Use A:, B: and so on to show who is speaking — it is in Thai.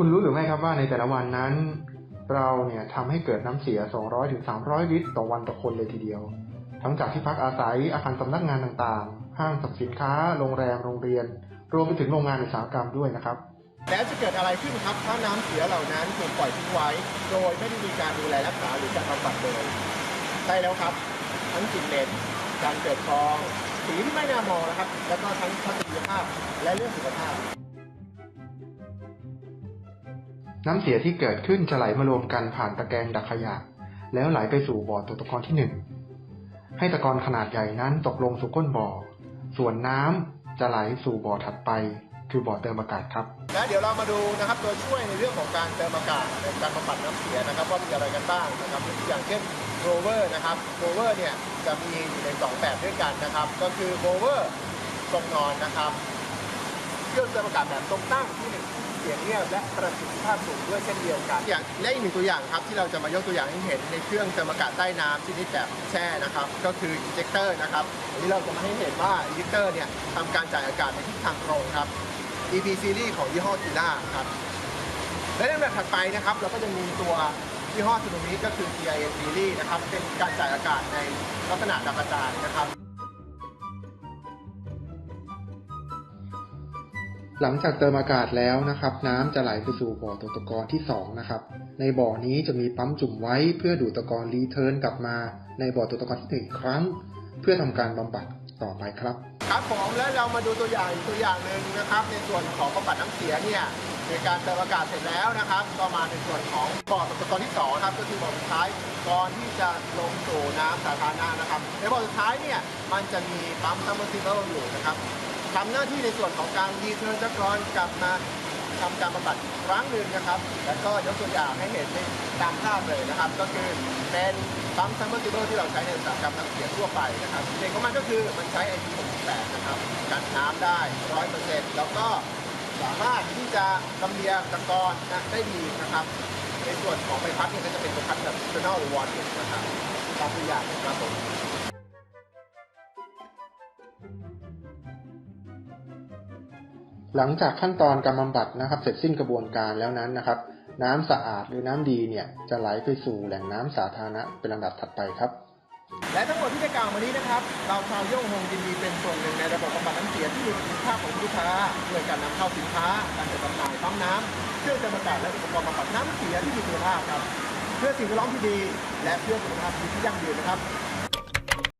A: คุณรู้หรือไม่ครับว่าในแต่ละวันนั้น เราเนี่ยทำให้เกิดน้ำเสีย 200-300ถึง300ลิตรต่อวันต่อคนเลยทีเดียว ทั้งจากที่พักอาศัยอาคารสำนักงานต่างๆ ห้างสรรพสินค้า โรงแรมโรงเรียน รวมไปถึงโรงงานอุตสาหกรรมด้วยนะครับ
B: แล้วจะเกิดอะไรขึ้นครับถ้าน้ำเสียเหล่านั้นถูกปล่อยทิ้งไว้ โดยไม่ได้มีการดูแลรักษาหรือการบำบัดเลยใช่แล้วครับ ทั้งกลิ่นเหม็นการเกิดฟองสีที่ไม่น่ามองนะครับ แล้วก็ทั้งทัศนียภาพและเรื่องสุขภาพ
A: น้ำเสียที่เกิดขึ้นจะไหลมารวมกันผ่านตะแกรงดักขยะ แล้วไหลไปสู่บ่อตกตะกอนที่หนึ่งให้ตะกอนขนาดใหญ่นั้นตกลงสู่ก้นบ่อ ส่วนน้ำจะไหลสู่บ่อถัดไป คือบ่อเติมอากาศครับ
B: และเดี๋ยวเรามาดูนะครับตัวช่วยในเรื่องของการเติมอากาศในการบำบัดน้ำเสียนะครับว่ามีอะไรกันบ้างนะครับอย่างเช่นโรเวอร์นะครับโรเวอร์เนี่ยจะมีอยู่ในสองแบบด้วยกันนะครับ ก็คือโรเวอร์ทรงนอนนะครับ เครื่องเติมอากาศแบบทรงตั้งที่เสียงเงียบและประสิทธิภาพสูงด้วยเช่นเดียวกันอย่างและอีกหนึ่งตัวอย่างครับที่เราจะมายกตัวอย่างให้เห็นในเครื่องเติมอากาศใต้น้ำชนิดแบบแช่นะครับก็คืออินเจคเตอร์นะครับอันนี้เราจะมาให้เห็นว่าอินเจคเตอร์เนี่ยทำการจ่ายอากาศในทิศทางตรงครับ EP Series ของยี่ห้อกีล่าครับและในแบบถัดไปนะครับเราก็จะมีตัวยี่ห้อซูโนมิก็คือ TIN Series นะครับเป็นการจ่ายอากาศในลักษณะดาวกระจายนะครับ
A: หลังจากเติมอากาศแล้วนะครับ น้ำจะไหลไปสู่บ่อตกตะกอนที่สองนะครับในบ่อนี้จะมีปั๊มจุ่มไว้เพื่อดูดตะกอนรีเทิร์นกลับมา ในบ่อตกตะกอนที่หนึ่งครั้ง เพื่อทำการบำบัดต่อไปครับ
B: ครับผมแล้วเรามาดูตัวอย่างตัวอย่างหนึ่งนะครับ ในส่วนของบำบัดน้ำเสียเนี่ยในการเติมอากาศเสร็จแล้วนะครับ ก็มาในส่วนของบ่อตกตอนที่สองนะครับก็คือบ่อสุดท้ายก่อนที่จะลงสู่น้ำสาธารณะนะครับ ในบ่อสุดท้ายเนี่ยมันจะมีปั๊มซัมเมอร์ซิเบิลอยู่นะครับ ทำหน้าที่ในส่วนของการรีเทิร์นตะกอนกลับมาทำการบำบัดครั้งหนึ่งนะครับ แล้วก็ยกตัวอย่างให้เห็นในตามภาพเลยนะครับ ก็คือเป็นปั๊มซัมเมอร์ซิเบิลที่เราใช้ในอุตสาหกรรมน้ำเสียทั่วไปนะครับเด่นของมันก็คือมันใช้ IP68 นะครับกันน้ำได้100%แล้วก็สามารถที่จะลำเลียงตะกอนนะได้ดีนะครับ ในส่วนของใบพัดเนี่ยก็จะเป็นใบพัดแบบ external w a r n i n นะครับตามตัวอย่างนะครับผม
A: หลังจากขั้นตอนการบำบัดนะครับ เสร็จสิ้นกระบวนการแล้วนั้นนะครับ น้ำสะอาดหรือน้ำดีเนี่ยจะไหลไปสู่แหล่งน้ำสาธารณะเป็นลำดับถัดไปครับ
B: และทั้งหมดที่ได้กล่าวมานี้นะครับ เราชาวโย่งฮงยินดีเป็นส่วนหนึ่งในระบบบำบัดน้ำเสียที่มีคุณภาพของลูกค้าด้วยการนำเข้าสินค้าการจัดจำหน่ายปั๊มน้ำเครื่องจัดอากาศและอุปกรณ์บำบัดน้ำเสียที่มีคุณภาพครับ เพื่อสิ่งแวดล้อมที่ดี และเพื่อสุขภาพที่ยั่งยืนนะครับ